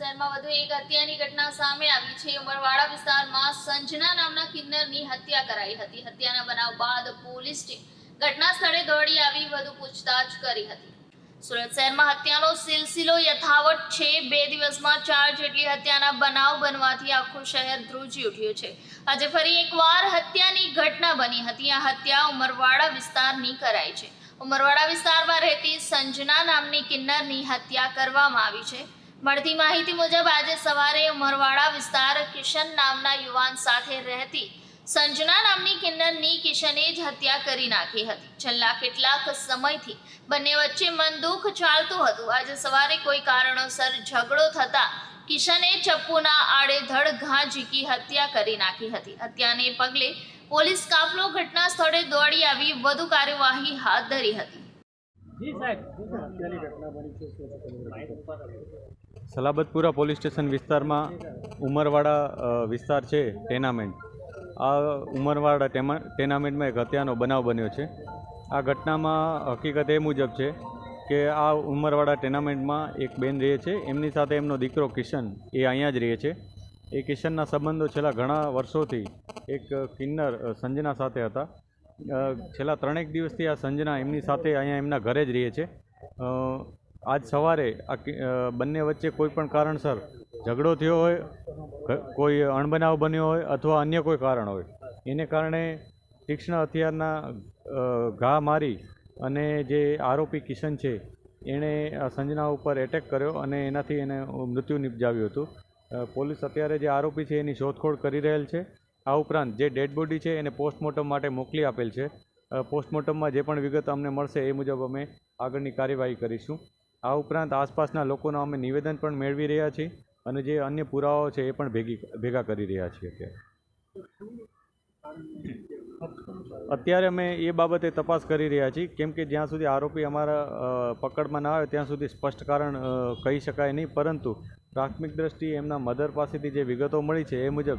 શહેરમાં વધુ એક હત્યાની ઘટના સામે આવી છે. ઉમરવાડા વિસ્તારમાં સંજના નામના કિન્નરની હત્યા કરાઈ હતી. હત્યાના બનાવ બાદ પોલીસ ટીમ ઘટના સ્થળે દોડી આવી, વધુ પૂછતાછ કરી હતી. સુરત શહેરમાં હત્યાનો સિલસિલો યથાવત છે. બે દિવસમાં ચાર જેટલી હત્યાના બનાવ બનવાથી આખું શહેર ધ્રુજી ઉઠ્યું છે. આજે ફરી એકવાર હત્યાની ઘટના બની હતી. આ હત્યા ઉમરવાડા વિસ્તારની કરાઈ છે. ઉમરવાડા વિસ્તારમાં રહેતી સંજના નામની કિન્નરની હત્યા કરવામાં આવી છે. મળતી માહિતી મુજબ આજે સવારે ઉમરવાડા વિસ્તાર કિશન નામના યુવાન સાથે રહેતી સંજના નામની કિન્નરની કિશને જ હત્યા કરી નાખી હતી. છેલ્લા કેટલાક સમયથી બંને વચ્ચે મન દુઃખ ચાલતું હતું. આજે સવારે કોઈ કારણોસર ઝઘડો થતા કિશને ચપ્પુના આડે ધડ ઘા ઝીકી હત્યા કરી નાખી હતી. હત્યાને પગલે પોલીસ કાફલો ઘટના સ્થળે દોડી આવી. વધુ કાર્યવાહી હાથ ધરી હતી. સલાબતપુરા પોલીસ સ્ટેશન વિસ્તારમાં ઉમરવાડા વિસ્તાર છે ટેનામેન્ટ. આ ઉમરવાડા ટેનામેન્ટમાં એક હત્યાનો બનાવ બન્યો છે. આ ઘટનામાં હકીકત એ મુજબ છે કે આ ઉમરવાડા ટેનામેન્ટમાં એક બેન રહે છે. એમની સાથે એમનો દીકરો કિશન એ અહીંયા જ રહે છે. એ કિશનના સંબંધો છેલ્લા ઘણા વર્ષોથી એક કિન્નર સંજના સાથે હતા. છેલ્લા ત્રણેક દિવસથી આ સંજના એમની સાથે અહીંયા એમના ઘરે જ રહે છે. આજ સવારે આ બંને વચ્ચે કોઈ પણ કારણસર ઝઘડો થયો હોય કોઈ અણબનાવ બન્યો હોય અથવા અન્ય કોઈ કારણ હોય, એને કારણે તીક્ષ્ણ હથિયારના ઘા મારી અને જે આરોપી કિશન છે, એણે આ સંજના ઉપર એટેક કર્યો અને એનાથી એને મૃત્યુ નિપજાવ્યું હતું. પોલીસ અત્યારે જે આરોપી છે એની શોધખોળ કરી રહેલ છે. આ ઉપરાંત જે ડેડ બોડી છે એને પોસ્ટમોર્ટમ માટે મોકલી આપેલ છે. પોસ્ટમોર્ટમમાં જે પણ વિગત અમને મળશે એ મુજબ અમે આગળની કાર્યવાહી કરીશું. આ ઉપરાંત આસપાસના લોકોના અમે નિવેદન પણ મેળવી રહ્યા છીએ અને જે અન્ય પુરાવાઓ છે એ પણ ભેગી, ભેગા કરી રહ્યા છીએ અત્યારે. અત્યારે અમે એ બાબતે તપાસ કરી રહ્યા છીએ. કેમ કે જ્યાં સુધી આરોપી અમારા પકડમાં ના આવે ત્યાં સુધી સ્પષ્ટ કારણ કહી શકાય નહીં. પરંતુ પ્રાથમિક દ્રષ્ટિએ એમના મધર પાસેથી જે વિગતો મળી છે એ મુજબ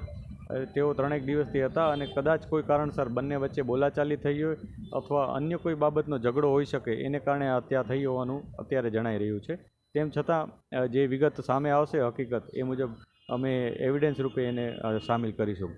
તેઓ ત્રણેક દિવસથી હતા અને કદાચ કોઈ કારણસર બંને વચ્ચે બોલાચાલી થઈ હોય અથવા અન્ય કોઈ બાબતનો ઝઘડો હોઈ શકે, એને કારણે હત્યા થઈ હોવાનું અત્યારે જણાઈ રહ્યું છે. તેમ છતાં જે વિગત સામે આવશે હકીકત એ મુજબ અમે એવિડન્સ રૂપે એને સામેલ કરીશું.